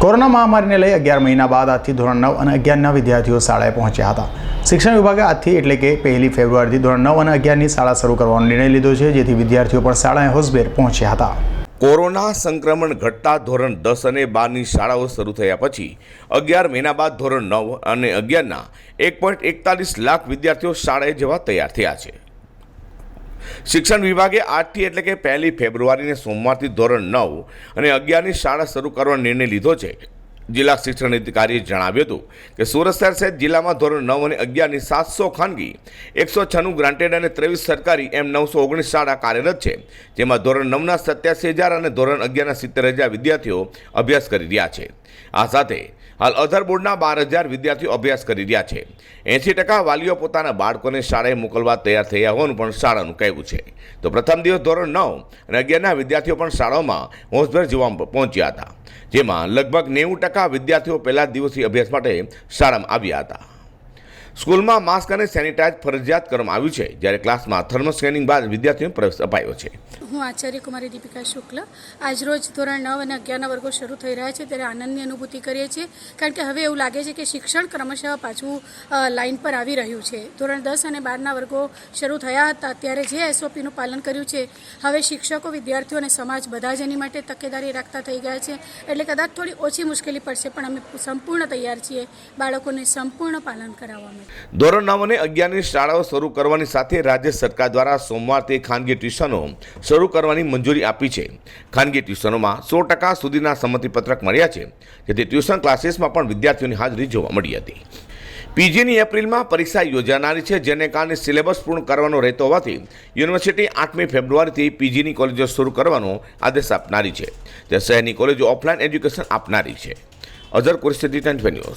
Corona મહામારીને લઈ અગિયાર મહિના બાદ આજથી ધોરણ નવ અને અગિયારના વિદ્યાર્થીઓ શાળાએ પહોંચ્યા હતા. શિક્ષણ વિભાગે આજથી એટલે કે પહેલી ફેબ્રુઆરીથી ધોરણ નવ અને અગિયારની શાળા શરૂ કરવાનો નિર્ણય લીધો છે, જેથી વિદ્યાર્થીઓ પણ શાળાએ હોસબેર પહોંચ્યા હતા. કોરોના સંક્રમણ ઘટતા ધોરણ દસ અને બારની શાળાઓ શરૂ થયા પછી અગિયાર મહિના બાદ ધોરણ નવ અને અગિયારના એક પોઈન્ટ એકતાલીસ લાખ વિદ્યાર્થીઓ શાળાએ જવા તૈયાર થયા છે. શિક્ષણ વિભાગે આજથી એટલે કે પહેલી ફેબ્રુઆરીને સોમવારથી ધોરણ નવ અને અગિયારની શાળા શરૂ કરવાનો નિર્ણય લીધો છે. જિલ્લા શિક્ષણ અધિકારીએ જણાવ્યું હતું કે સુરત શહેર સહિત જિલ્લામાં ધોરણ નવ અને અગિયારની સાતસો ખાનગી, એકસો છન્નું ગ્રાન્ટેડ અને ત્રેવીસ સરકારી એમ નવસો ઓગણીસ શાળા કાર્યરત છે, જેમાં ધોરણ નવના સત્યાસી હજાર અને ધોરણ અગિયારના સિત્તેર હજાર વિદ્યાર્થીઓ અભ્યાસ કરી રહ્યા છે. આ સાથે હાલ અધર બોર્ડના બાર હજાર વિદ્યાર્થીઓ અભ્યાસ કરી રહ્યા છે. એંસી ટકા વાલીઓ પોતાના બાળકોને શાળાએ મોકલવા તૈયાર થયા હોવાનું પણ શાળાનું કહેવું છે. તો પ્રથમ દિવસ ધોરણ નવ અને અગિયારના વિદ્યાર્થીઓ પણ શાળાઓમાં હોંશભેર જોવા પહોંચ્યા હતા, જેમાં લગભગ નેવું ટકા વિદ્યાર્થીઓ પહેલા દિવસથી અભ્યાસ માટે શાળામાં આવ્યા હતા. સ્કૂલમાં માસ્ક અને સેનિટાઈઝ ફરજિયાત કરવામાં આવ્યું છે, જ્યારે ક્લાસમાં થર્મલ સ્કેનિંગ બાદ વિદ્યાર્થીઓને પ્રવેશ અપાયો છે. હું આચાર્ય કુમારી દીપિકા શુક્લ આજરોજ ધોરણ નવ અને અગિયારના વર્ગો શરૂ થઈ રહ્યા છે, ત્યારે આનંદની અનુભૂતિ કરીએ છીએ, કારણ કે હવે એવું લાગે છે કે શિક્ષણ ક્રમશઃ પાછું લાઇન પર આવી રહ્યું છે. ધોરણ દસ અને બારના વર્ગો શરૂ થયા હતા, ત્યારે જે એસઓપીનું પાલન કર્યું છે, હવે શિક્ષકો, વિદ્યાર્થીઓ અને સમાજ બધા જ એની માટે તકેદારી રાખતા થઈ ગયા છે, એટલે કદાચ થોડી ઓછી મુશ્કેલી પડશે, પણ અમે સંપૂર્ણ તૈયાર છીએ, બાળકોને સંપૂર્ણ પાલન કરાવવા માટે. ધોરણ નવ અને અગિયારની શાળાઓ શરૂ કરવાની સાથે રાજ્ય સરકાર દ્વારા સોમવારથી ખાનગી ટ્યુશનો શરૂ કરવાની મંજૂરી આપી છે. ખાનગી ટ્યુશનોમાં સો ટકા સુધીના સંમતિપત્રક મળ્યા છે, જેથી ટ્યુશન ક્લાસીસમાં પણ વિદ્યાર્થીઓની હાજરી જોવા મળી હતી. પીજીની એપ્રિલમાં પરીક્ષા યોજાનારી છે, જેને કારણે સિલેબસ પૂર્ણ કરવાનો રહેતો હોવાથી યુનિવર્સિટી આઠમી ફેબ્રુઆરીથી પીજીની કોલેજો શરૂ કરવાનો આદેશ આપનારી છે તે શહેરની કોલેજો ઓફલાઈન એજ્યુકેશન આપનારી છે. Azar twenty news.